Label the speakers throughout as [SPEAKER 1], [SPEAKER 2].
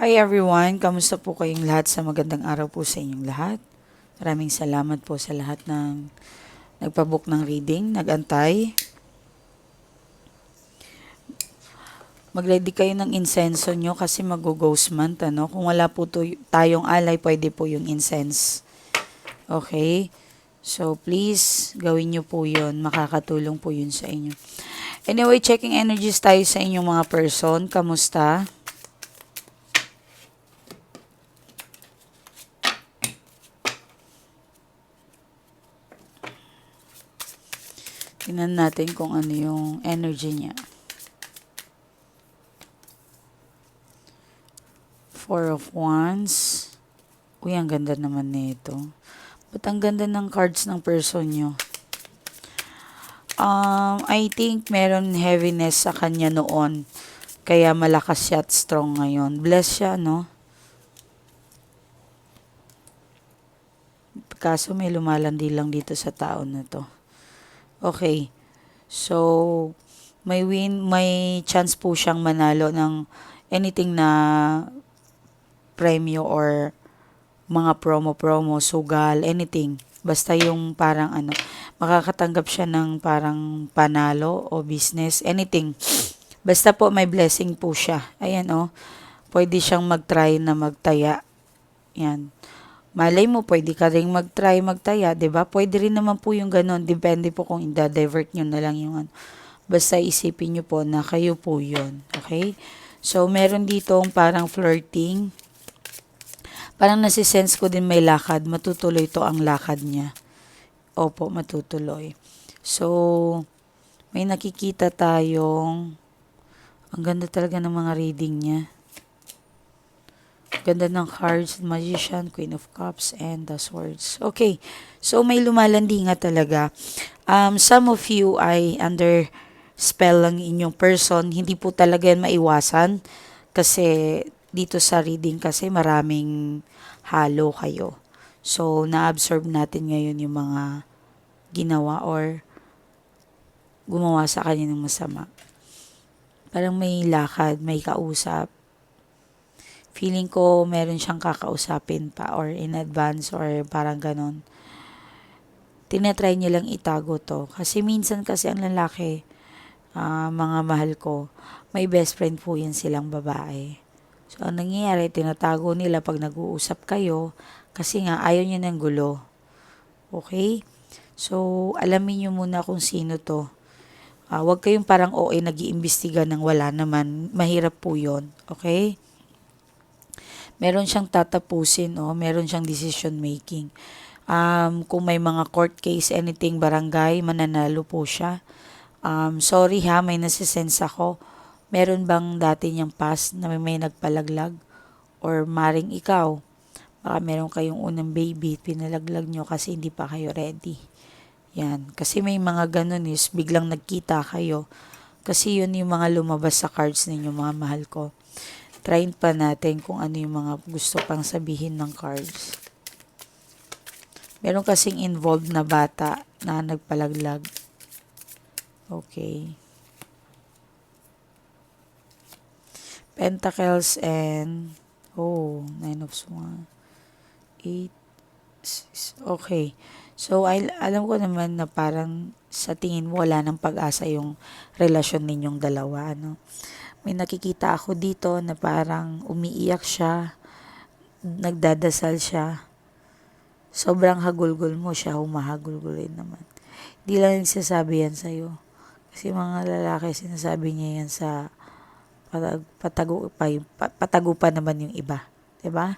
[SPEAKER 1] Hi everyone, kamusta po kayong lahat sa magandang araw po sa inyong lahat? Maraming salamat po sa lahat ng nagpabook ng reading, nagantay. Mag-ready kayo ng insenso nyo kasi mag-ghost month, ano? Kung wala po to, tayong alay, pwede po yung incense. Okay? So, please, gawin nyo po yun. Makakatulong po yun sa inyo. Anyway, checking energies tayo sa inyong mga person. Kamusta? Tingnan natin kung ano yung energy niya. Four of Wands. Uy, ang ganda naman nito. Ba't ang ganda ng cards ng person nyo? Um, I think meron heaviness sa kanya noon. Kaya malakas siya at strong ngayon. Bless siya, no? Kaso may lumalandi lang dito sa tao na to. Okay. So, may win, may chance po siyang manalo ng anything na premyo or mga promo-promo, sugal, anything. Basta yung parang ano, makakatanggap siya ng parang panalo o business, anything. Basta po may blessing po siya. Ayan oh. Pwede siyang mag-try na magtaya. Yan. Malay mo, pwede ka rin mag-try magtaya, ba? Pwede rin naman po yung ganun. Depende po kung i-divert nyo na lang yung ano. Basta isipin nyo po na kayo po yun. Okay? So, meron dito parang flirting. Parang nasisense ko din may lakad. Matutuloy to ang lakad niya. Opo, matutuloy. So, may nakikita tayong ang ganda talaga ng mga reading niya. Ganda ng cards, Magician, Queen of Cups, and the Swords. Okay, so may lumalandi nga talaga. Um, some of you ay under spell lang inyong person. Hindi po talaga yan maiwasan. Kasi dito sa reading kasi maraming halo kayo. So, na-absorb natin ngayon yung mga ginawa or gumawa sa kanya ng masama. Parang may lakad, may kausap. Feeling ko meron siyang kakausapin pa or in advance or parang ganon. Tinatry niya lang itago to. Kasi minsan kasi ang lalaki, uh, mga mahal ko, may best friend po yan silang babae. So, ang nangyayari, tinatago nila pag nag-uusap kayo kasi nga ayaw niya ng gulo. Okay? So, alamin niyo muna kung sino to. Uh, huwag kayong parang OA nag-iimbestiga ng wala naman. Mahirap po yon Okay? Meron siyang tatapusin, oh, meron siyang decision making. Um, kung may mga court case, anything barangay, mananalo po siya. Um, sorry ha, may nasisense ako. Meron bang dati niyang past na may, may nagpalaglag? Or maring ikaw, baka meron kayong unang baby, pinalaglag nyo kasi hindi pa kayo ready. Yan. Kasi may mga ganun is, biglang nagkita kayo. Kasi yun yung mga lumabas sa cards ninyo, mga mahal ko. Try pa natin kung ano yung mga gusto pang sabihin ng cards. Meron kasing involved na bata na nagpalaglag. Okay. Pentacles and oh, Nine of Swan. Eight, six. Okay. So, I, alam ko naman na parang sa tingin mo wala ng pag-asa yung relasyon ninyong dalawa, ano may nakikita ako dito na parang umiiyak siya, nagdadasal siya. Sobrang hagulgol mo siya, humahagulgol rin naman. Hindi lang nagsasabi yan sa'yo. Kasi mga lalaki, sinasabi niya yan sa patag, patago, pa, patago pa naman yung iba. ba diba?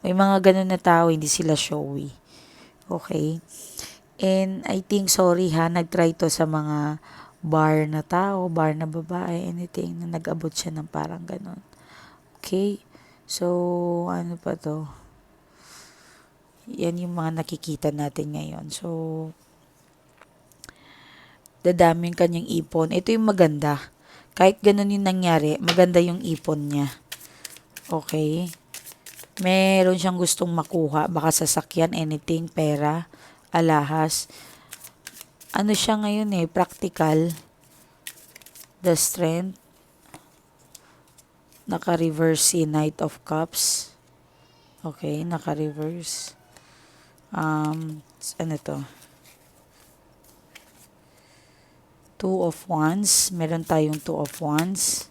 [SPEAKER 1] May mga ganun na tao, hindi sila showy. Okay? And I think, sorry ha, nag-try to sa mga bar na tao, bar na babae, anything na nag-abot siya ng parang ganon. Okay? So, ano pa to? Yan yung mga nakikita natin ngayon. So, dadaming kanyang ipon. Ito yung maganda. Kahit ganun yung nangyari, maganda yung ipon niya. Okay? Meron siyang gustong makuha. Baka sasakyan, anything, pera, alahas ano siya ngayon eh, practical. The strength. Naka-reverse si Knight of Cups. Okay, naka-reverse. Um, ano to? Two of Wands. Meron tayong Two of Wands.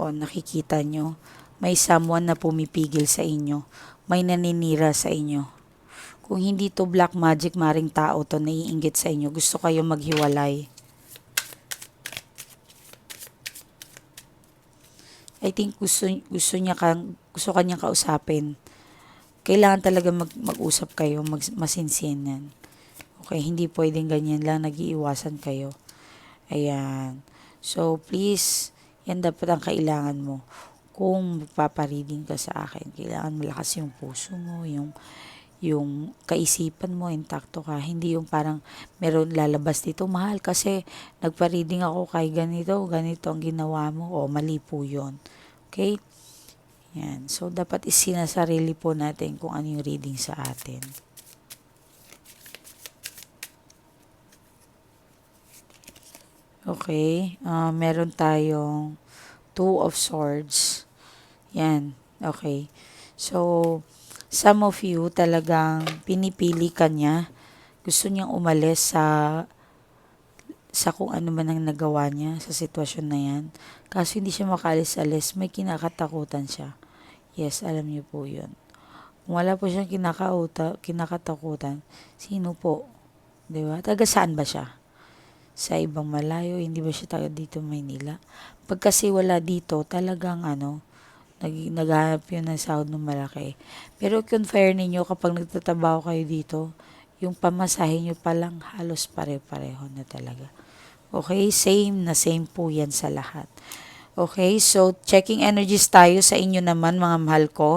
[SPEAKER 1] O, nakikita nyo. May someone na pumipigil sa inyo. May naninira sa inyo. Kung hindi to black magic, maring tao to naiinggit sa inyo. Gusto kayo maghiwalay. I think gusto, gusto niya kang, gusto kanyang kausapin. Kailangan talaga mag, mag-usap kayo, mag, masinsinan. Okay, hindi pwedeng ganyan lang, nag-iiwasan kayo. Ayan. So, please, yan dapat ang kailangan mo. Kung magpapareading ka sa akin, kailangan malakas yung puso mo, yung yung kaisipan mo, intakto ka. Hindi yung parang meron lalabas dito, mahal kasi nagpa-reading ako kay ganito, ganito ang ginawa mo, o mali po yun. Okay? Yan. So, dapat isinasarili po natin kung ano yung reading sa atin. Okay. Uh, meron tayong Two of Swords. Yan. Okay. So, some of you talagang pinipili ka niya. Gusto niyang umalis sa sa kung ano man ang nagawa niya sa sitwasyon na yan. Kaso hindi siya makalis-alis, may kinakatakutan siya. Yes, alam niyo po yun. Kung wala po siyang kinakauta, kinakatakutan, sino po? Ba? Taga saan ba siya? Sa ibang malayo, hindi ba siya taga dito Maynila? Pag kasi wala dito, talagang ano, nag, naghahanap yun ng sahod ng malaki. Pero compare ninyo kapag nagtatabaho kayo dito, yung pamasahe nyo palang halos pare-pareho na talaga. Okay, same na same po yan sa lahat. Okay, so checking energies tayo sa inyo naman mga mahal ko.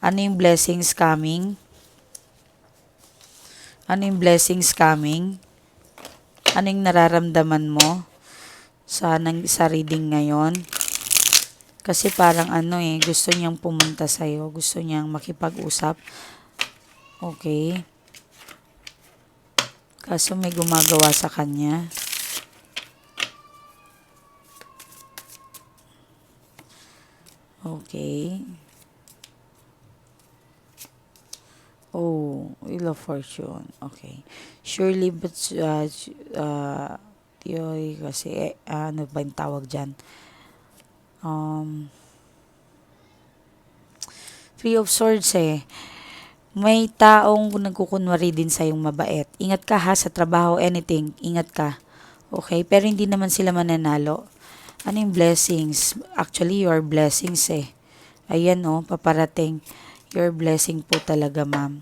[SPEAKER 1] Ano yung blessings coming? Ano yung blessings coming? Ano yung nararamdaman mo sa, sa reading ngayon? Kasi parang ano eh, gusto niyang pumunta sa'yo. Gusto niyang makipag-usap. Okay. Kaso may gumagawa sa kanya. Okay. Oh, Wheel of Fortune. Okay. Surely, but, uh, uh, kasi, eh, ano ba yung tawag dyan? Um, Three of Swords eh. May taong nagkukunwari din sa yung mabait. Ingat ka ha sa trabaho, anything. Ingat ka. Okay? Pero hindi naman sila mananalo. Ano yung blessings? Actually, your blessings eh. Ayan oh, paparating. Your blessing po talaga, ma'am.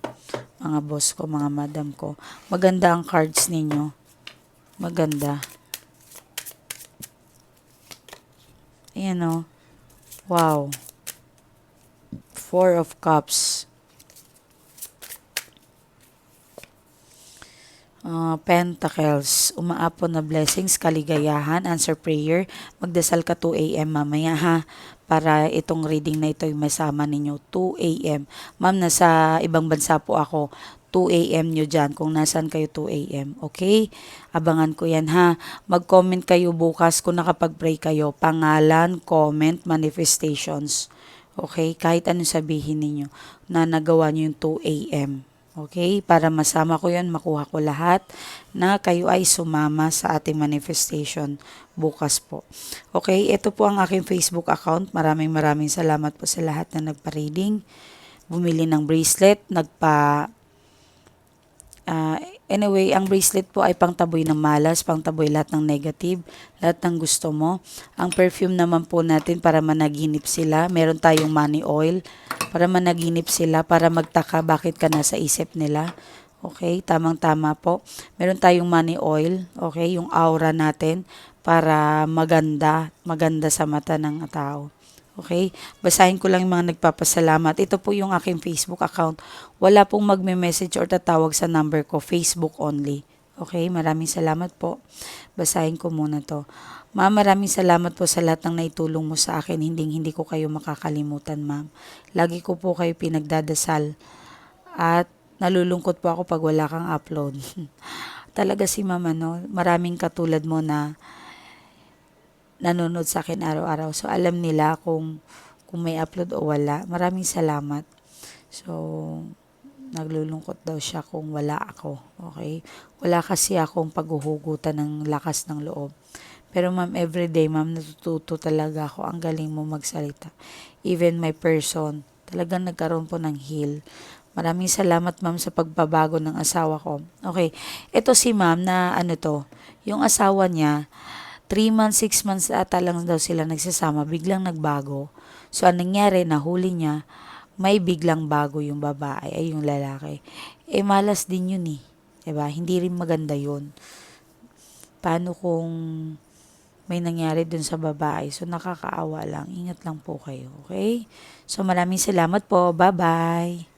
[SPEAKER 1] Mga boss ko, mga madam ko. Maganda ang cards ninyo. Maganda. Ayan oh. Wow. Four of Cups. Uh, Pentacles, umaapon na blessings, kaligayahan, answer prayer. Magdasal ka 2 a.m. mamaya ha, para itong reading na ito ay masama ninyo 2 a.m. Ma'am, nasa ibang bansa po ako. 2 a.m. nyo dyan kung nasan kayo 2 a.m. Okay? Abangan ko yan ha. Mag-comment kayo bukas kung nakapag-pray kayo. Pangalan, comment, manifestations. Okay? Kahit anong sabihin ninyo na nagawa nyo yung 2 a.m. Okay? Para masama ko yan, makuha ko lahat na kayo ay sumama sa ating manifestation bukas po. Okay? Ito po ang aking Facebook account. Maraming maraming salamat po sa lahat na nagpa-reading. Bumili ng bracelet, nagpa Uh, anyway, ang bracelet po ay pangtaboy ng malas, pangtaboy lahat ng negative, lahat ng gusto mo. Ang perfume naman po natin para managinip sila. Meron tayong money oil para managinip sila, para magtaka bakit ka nasa isip nila. Okay, tamang-tama po. Meron tayong money oil, okay, yung aura natin para maganda, maganda sa mata ng tao. Okay? Basahin ko lang yung mga nagpapasalamat. Ito po yung aking Facebook account. Wala pong magme-message or tatawag sa number ko. Facebook only. Okay? Maraming salamat po. Basahin ko muna to. Ma'am, maraming salamat po sa lahat ng naitulong mo sa akin. Hindi, hindi ko kayo makakalimutan, ma'am. Lagi ko po kayo pinagdadasal. At nalulungkot po ako pag wala kang upload. Talaga si mama, no? Maraming katulad mo na nanonood sa akin araw-araw. So, alam nila kung, kung may upload o wala. Maraming salamat. So, naglulungkot daw siya kung wala ako. Okay? Wala kasi akong paghuhugutan ng lakas ng loob. Pero ma'am, everyday, ma'am, natututo talaga ako. Ang galing mo magsalita. Even my person, talagang nagkaroon po ng heal. Maraming salamat ma'am sa pagbabago ng asawa ko. Okay, ito si ma'am na ano to, yung asawa niya, 3 months, 6 months ata lang daw sila nagsasama, biglang nagbago. So, anong nangyari, nahuli niya, may biglang bago yung babae, ay yung lalaki. Eh, malas din yun eh. 'Di ba Hindi rin maganda yun. Paano kung may nangyari dun sa babae? So, nakakaawa lang. Ingat lang po kayo, okay? So, maraming salamat po. Bye-bye.